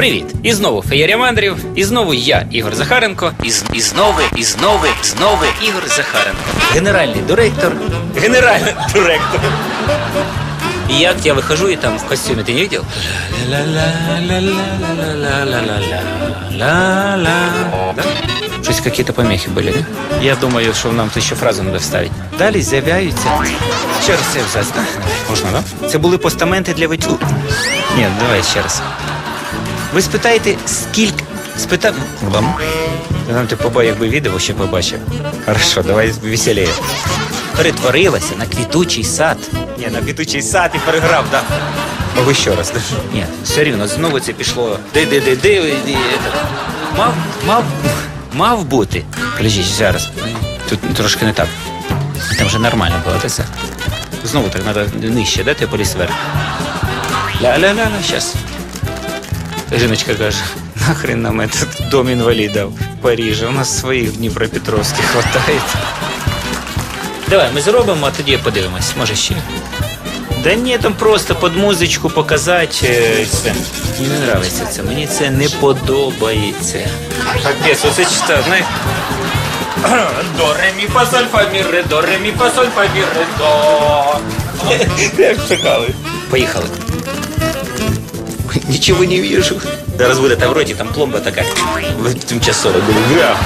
Привіт! І знову Феєрія Мандрів, і знову я, Ігор Захаренко, і, з... і знову, і знову, знову Ігор Захаренко. Генеральний директор. Генеральний директор. И я, я выхожу, и там в костюмі, ти не видел? Да? Щось какие-то помехи были, да? Я думаю, що нам тут ще фразу треба вставити. Далі з'являються. Через це все. Можна, да? Це були постаменти для витю. Ні, давай ще раз. Ви спитаєте, скільки. Спита... Вам? Нам ти побачив, якби відео ще побачив. Хорошо, давай веселіє. Перетворилася на квітучий сад. Ні, на квітучий сад і переграв, да. Могу ще раз. да? Ні, все рівно, знову це пішло. Де, Мав, мав, мав бути. Подожди, зараз. Тут трошки не так. Там вже нормально було, ти все. Знову так треба нижче, да, ти поліз вверх. Ля-ля-ля-ля, щас. Жіночка каже, нахрен нам этот дом інвалідів в Парижі, у нас своїх Дніпропетровських хватає. Давай, ми зробимо, а тоді подивимось, може ще. Да ні, там просто під музичку показати. Це. Мені не подобається це, мені це не подобається. Капець, оце читав, знаєш. До, ре, мі, фа, соль, фа, мі, ре, до, ре, мі, фа, соль, фа, мі, ре, до. Як чекали. Поїхали. Ой, Нічого не вижу. Зараз буде там в роті, там пломба така. Буде. Гра.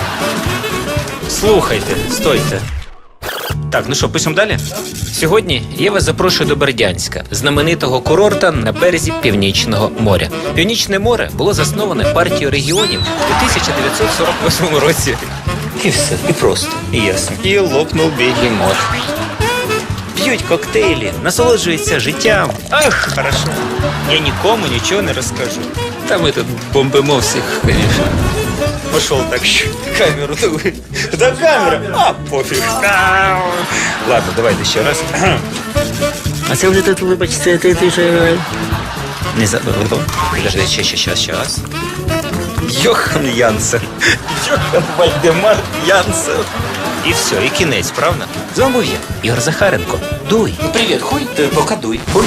Слухайте, стойте. Так, ну що, пишемо далі? Сьогодні я вас запрошую до Бердянська, знаменитого курорта на березі Північного моря. Північне море було засноване партією регіонів у 1948 році. І все, і просто, і ясно. І лопнув бігемот. П'ють коктейлі, насолоджуються життям. Ах, хорошо. Я нікому нічого не розкажу. Та ми тут бомбимо всіх, звісно. Пошел так щ- камеру. Да камера. А, пофіг. Ау. Ладно, давайте ще раз. А це вже тут, вибачте, ти, ти же... Не забув. Подожди, ще, ще, ще, ще раз. Йохан Янсен. Йохан Вальдемар Янсен. І все, і кінець, правда? З вами був я, Ігор Захаренко. Дуй. Привіт, хуй, ты пока дуй. Хуй.